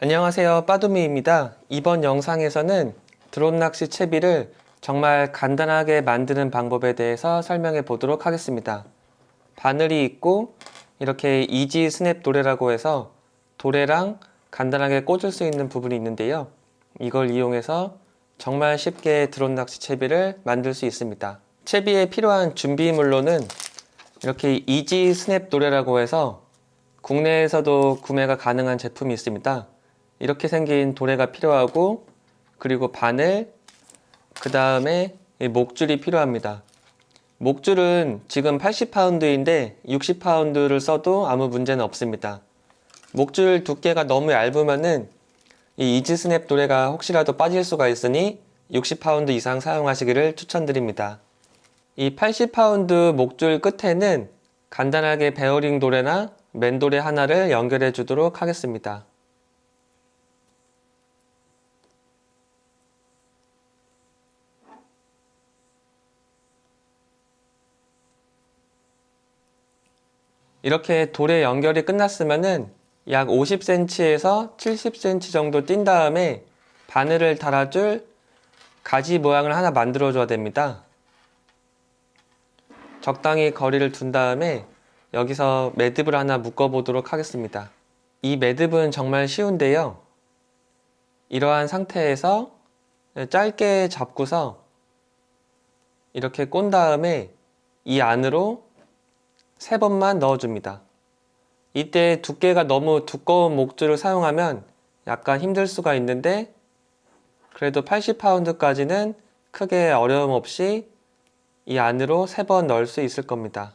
안녕하세요. 빠두미입니다. 이번 영상에서는 드론 낚시 채비를 정말 간단하게 만드는 방법에 대해서 설명해 보도록 하겠습니다. 바늘이 있고 이렇게 이지 스냅 도래라고 해서 도래랑 간단하게 꽂을 수 있는 부분이 있는데요. 이걸 이용해서 정말 쉽게 드론 낚시 채비를 만들 수 있습니다. 채비에 필요한 준비물로는 이렇게 이지 스냅 도래라고 해서 국내에서도 구매가 가능한 제품이 있습니다 이렇게 생긴 도래가 필요하고 그리고 바늘 그 다음에 목줄이 필요합니다. 목줄은 지금 80파운드인데 60파운드를 써도 아무 문제는 없습니다. 목줄 두께가 너무 얇으면은 이 이지 스냅 도래가 혹시라도 빠질 수가 있으니 60파운드 이상 사용하시기를 추천드립니다. 이 80파운드 목줄 끝에는 간단하게 베어링 도래나 맨 도래 하나를 연결해 주도록 하겠습니다 이렇게 돌에 연결이 끝났으면은 약 50cm에서 70cm 정도 뛴 다음에 바늘을 달아줄 가지 모양을 하나 만들어 줘야 됩니다. 적당히 거리를 둔 다음에 여기서 매듭을 하나 묶어 보도록 하겠습니다. 이 매듭은 정말 쉬운데요. 이러한 상태에서 짧게 잡고서 이렇게 꼰 다음에 이 안으로 세 번만 넣어줍니다. 이때 두께가 너무 두꺼운 목줄을 사용하면 약간 힘들 수가 있는데 그래도 80파운드까지는 크게 어려움 없이 이 안으로 세 번 넣을 수 있을 겁니다.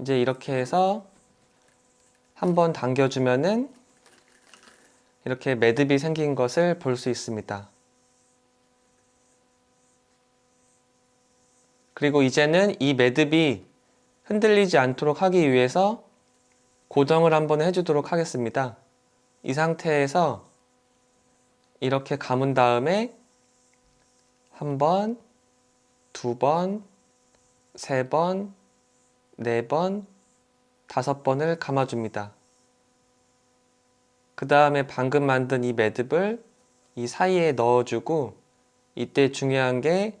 이제 이렇게 해서 한번 당겨주면은 이렇게 매듭이 생긴 것을 볼 수 있습니다. 그리고 이제는 이 매듭이 흔들리지 않도록 하기 위해서 고정을 한번 해주도록 하겠습니다. 이 상태에서 이렇게 감은 다음에 한 번, 두 번, 세 번, 네 번, 다섯 번을 감아줍니다. 그 다음에 방금 만든 이 매듭을 이 사이에 넣어주고 이때 중요한 게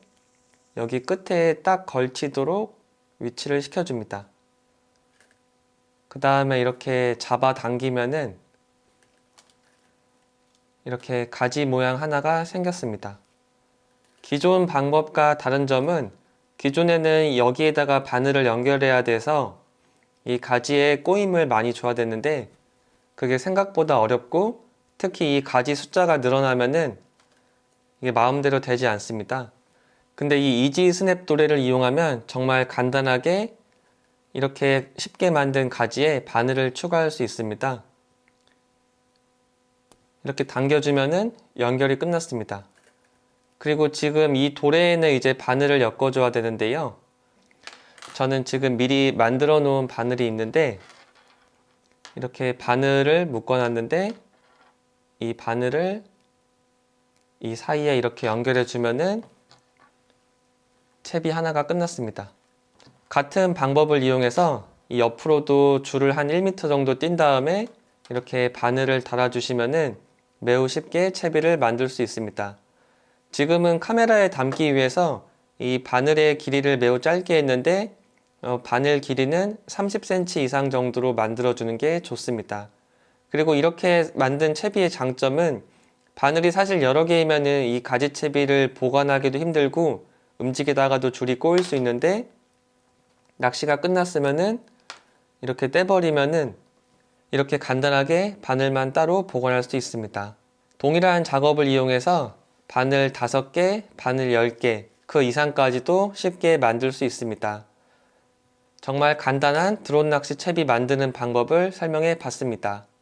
여기 끝에 딱 걸치도록 위치를 시켜줍니다. 그 다음에 이렇게 잡아 당기면은 이렇게 가지 모양 하나가 생겼습니다. 기존 방법과 다른 점은 기존에는 여기에다가 바늘을 연결해야 돼서 이 가지에 꼬임을 많이 줘야 되는데 그게 생각보다 어렵고 특히 이 가지 숫자가 늘어나면은 이게 마음대로 되지 않습니다. 근데 이 이지 스냅 도래를 이용하면 정말 간단하게 이렇게 쉽게 만든 가지에 바늘을 추가할 수 있습니다. 이렇게 당겨주면은 연결이 끝났습니다. 그리고 지금 이 도래에는 이제 바늘을 엮어줘야 되는데요. 저는 지금 미리 만들어 놓은 바늘이 있는데 이렇게 바늘을 묶어 놨는데 이 바늘을 이 사이에 이렇게 연결해 주면은 챕이 하나가 끝났습니다. 같은 방법을 이용해서 이 옆으로도 줄을 한 1m 정도 띈 다음에 이렇게 바늘을 달아주시면은 매우 쉽게 채비를 만들 수 있습니다. 지금은 카메라에 담기 위해서 이 바늘의 길이를 매우 짧게 했는데 어, 바늘 길이는 30cm 이상 정도로 만들어주는 게 좋습니다. 그리고 이렇게 만든 채비의 장점은 바늘이 사실 여러 개이면은 이 가지 채비를 보관하기도 힘들고 움직이다가도 줄이 꼬일 수 있는데 낚시가 끝났으면은 이렇게 떼버리면은 이렇게 간단하게 바늘만 따로 보관할 수 있습니다. 동일한 작업을 이용해서 바늘 5개, 바늘 10개, 그 이상까지도 쉽게 만들 수 있습니다. 정말 간단한 드론 낚시 채비 만드는 방법을 설명해 봤습니다.